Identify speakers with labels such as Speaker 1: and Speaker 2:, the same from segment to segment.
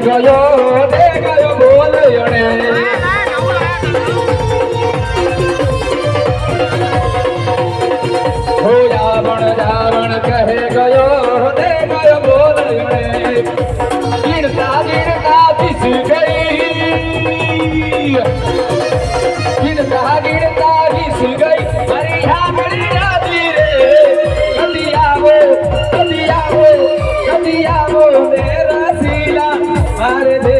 Speaker 1: ગયો રે ગયો બોલ અણે હો રાવણ રાવણ કહે ગયો રે ગયો રે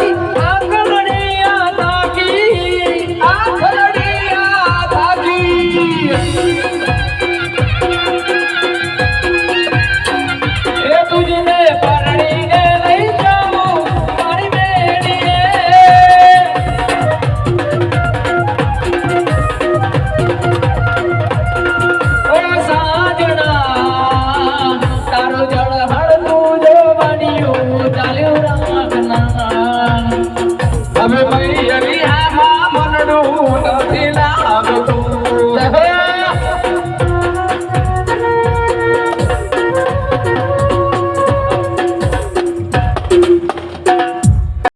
Speaker 1: Maria